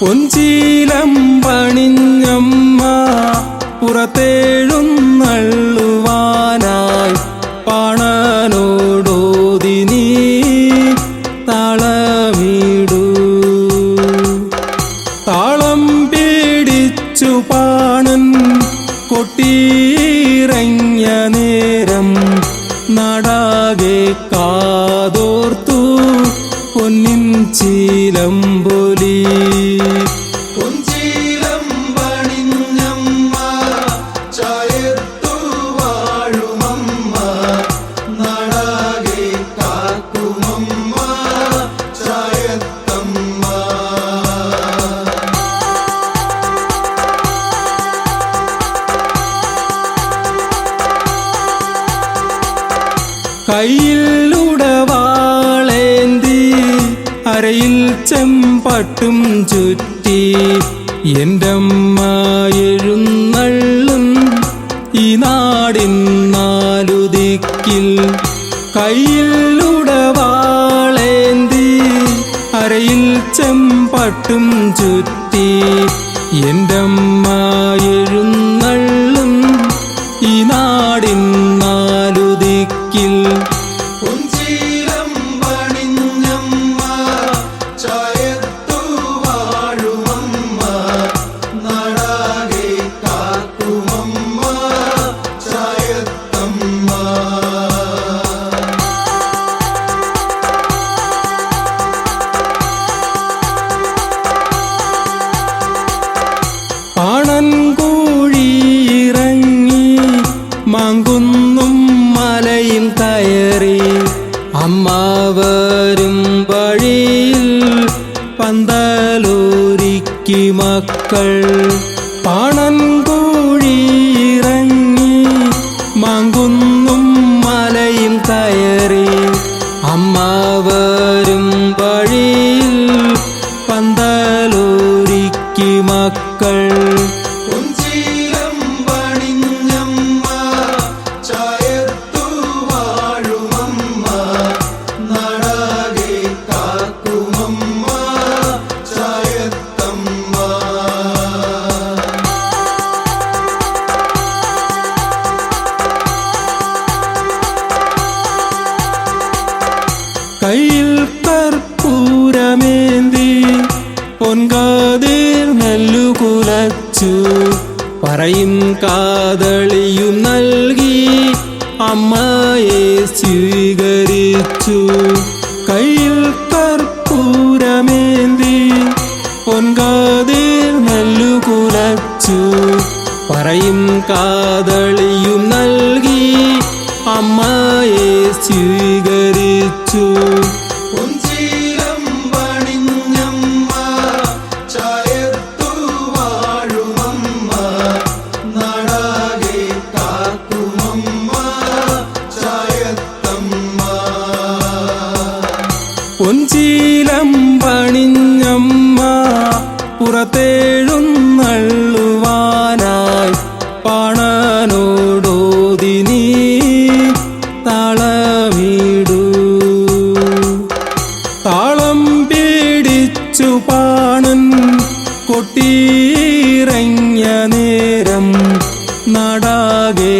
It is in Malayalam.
പൊൻചീലം പണിഞ്ഞമ്മ പുറത്തേഴുന്നള്ളുവാനായി പാണനോടോതി നീ താളമിടൂ. താളം പിടിച്ചു പാണൻ കൊട്ടീറങ്ങിയ നേരം നടാകെ കാതോർത്തു കയ്യിലുടവാളേന്തി അരയിൽ ചെമ്പട്ടും ചുറ്റി എന്റെ അമ്മ എഴുന്നള്ളും ഈ നാടിൻ നാലു ദിക്കിൽ കയ്യിലുടവാളേന്തി അരയിൽ ചെമ്പട്ടും ചുറ്റി എന്റെ പന്തലൂരിക്ക് മക്കൾ പാണൻകൂഴിയിറങ്ങി മാങ്കുന്നും മലയും കയറി പൊൻകാതിർ നല്ലു കുലച്ചു. പറയും കാതളിയും നൽകി അമ്മയെ സ്വീകരിച്ചു. കയ്യിൽ കർപ്പൂരമേന്തി പൊൻകാതിൽ നല്ലു കുലച്ചു. പറയും കാതളിയും നൽകി അമ്മയെ സ്വീകരിച്ചു പൊൻചീലം പണിഞ്ഞമ്മ പുറത്തേഴുന്നള്ളുവാനായി പാണനോടോതിനി താളമിടൂ. താളം പിടിച്ചു പാണൻ കൊട്ടീറങ്ങിയ നേരം നടാകെ